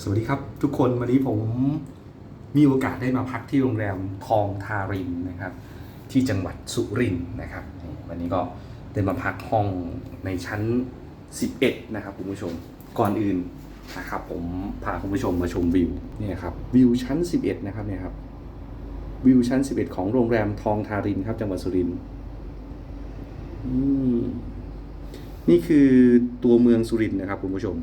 สวัสดีครับทุกคนวันนี้ผมมีโอกาสได้มาพักที่โรงแรมทองทารินนะครับ ที่จังหวัดสุรินทร์นะครับ วันนี้ก็ได้มาพักห้องในชั้น 11 นะครับคุณผู้ชมก่อนอื่นนะครับ ผมพาคุณผู้ชมมาชมวิวเนี่ยครับวิวชั้น 11 นะครับเนี่ยครับวิวชั้น 11 ของโรงแรมทองทารินครับ จังหวัดสุรินทร์นี่คือตัวเมืองสุรินทร์นะครับคุณผู้ชม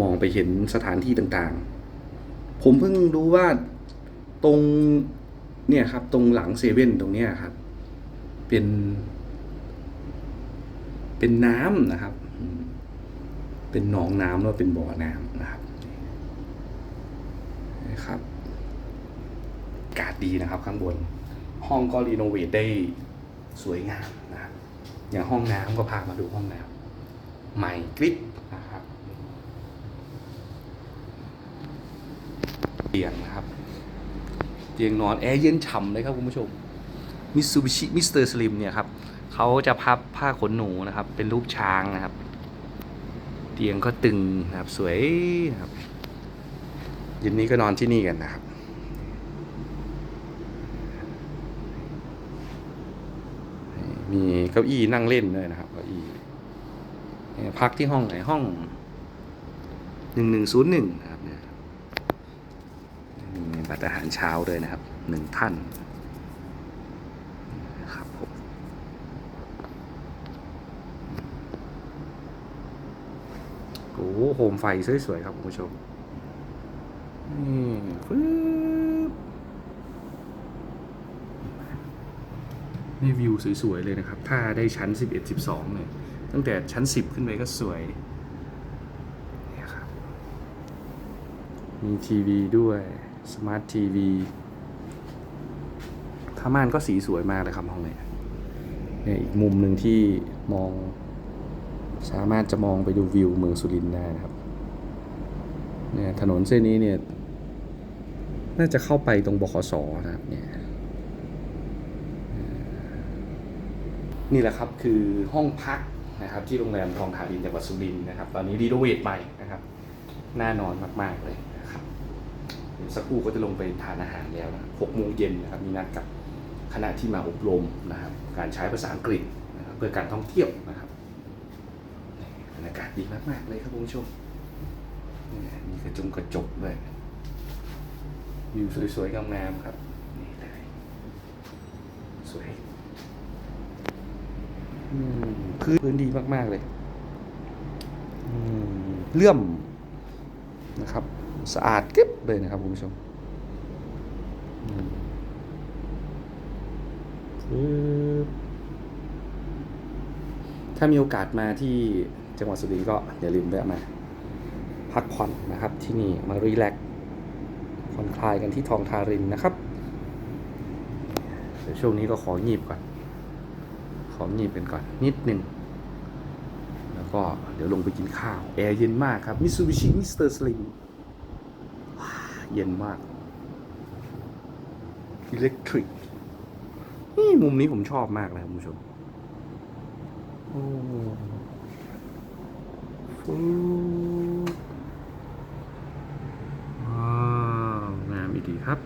มองไปเห็นสถานที่ต่างๆ ผมเพิ่งรู้ว่าตรงเนี่ยครับตรงหลังเซเว่นตรงเนี้ยครับ เป็น เป็นน้ำนะครับ เป็นหนองน้ำแล้วเป็นบ่อน้ำนะครับนะครับอากาศดีนะครับข้างบน ห้องก็รีโนเวทได้สวยงามนะครับอย่างห้องน้ำก็พามาดูห้องน้ำใหม่กริบนะครับ เตียงนะครับ เตียงนอนแอร์เย็นฉ่ำเลยครับคุณผู้ชมมิ s ูบิชิมิสเตอร์สลิมเนี่ยครับเขาจะพับผ้าขนหนูนะครับ เป็นรูปช้างนะครับ เตียงก็ตึงนะครับสวยนะครับเย็นนี้ก็นอนที่นี่กันนะครับมีเก้าอี้นั่งเล่นด้วยนะครับเก้าอี้พักที่ห้องไหนห้องหนึ่งหนึ่งศูนย์หนึ่งครับ บัตรอาหารเช้าด้วยนะครับหนึ่งท่านครับผมโอ้โหโมไฟสวยๆครับคุณผู้ชมนี่ฟึบนี่วิวสวยๆเลยนะครับ ถ้าได้ชั้น 11 12เนี่ยตั้งแต่ชั้น 10 ขึ้นไปก็สวยนี่ครับมีทีวีด้วย สมาร์ททีวีผ้าม่านก็สีสวยมากเลยครับห้องนี้เนี่ยอีกมุมหนึ่งที่มอง สามารถจะมองไปดูวิวเมืองสุรินทร์ได้นะครับเนี่ยถนนเส้นนี้เนี่ยน่าจะเข้าไปตรงบขสนะครับเนี่ยนี่แหละครับคือห้องพักนะครับที่โรงแรมทองทารินจังหวัดสุรินทร์นะครับ ตอนนี้รีโนเวทใหม่นะครับ น่านอนมาก ๆ เลย ยวสักครู่ก็จะลงไปทานอาหารแล้วนะหกโมงเย็นนะครับมีนัดกับคณะที่มาอบรมนะครับการใช้ภาษาอังกฤษนะครับเพื่อการท่องเที่ยวนะครับบรรยากาศดีมากๆเลยครับคุณผู้ชมนี่มีกระจงกระจกด้วยวิวสวยๆงามๆครับนี่เลยสวยอืมพื้นพื้นดีมากๆเลยอืมเลื่อมนะครับ สะอาดเก็บเลยนะครับคุณผู้ชมถ้ามีโอกาสมาที่จังหวัดสุรินทร์ก็อย่าลืมแวะมา พักผ่อนนะครับที่นี่มารีแลกผ่อนคลายกันที่ทองทารินนะครับเดี๋ยวช่วงนี้ก็ของีบก่อน ของีบกันก่อน นิดหนึ่งแล้วก็เดี๋ยวลงไปกินข้าว แอร์เย็นมากครับมิ t ูบิชิมิสเตอร์สลิม เย็นมาก อิเล็กทริก นี่มุมนี้ผมชอบมากเลยคุณผู้ชมโอ้ฟูว้าวงามอีกดีครับ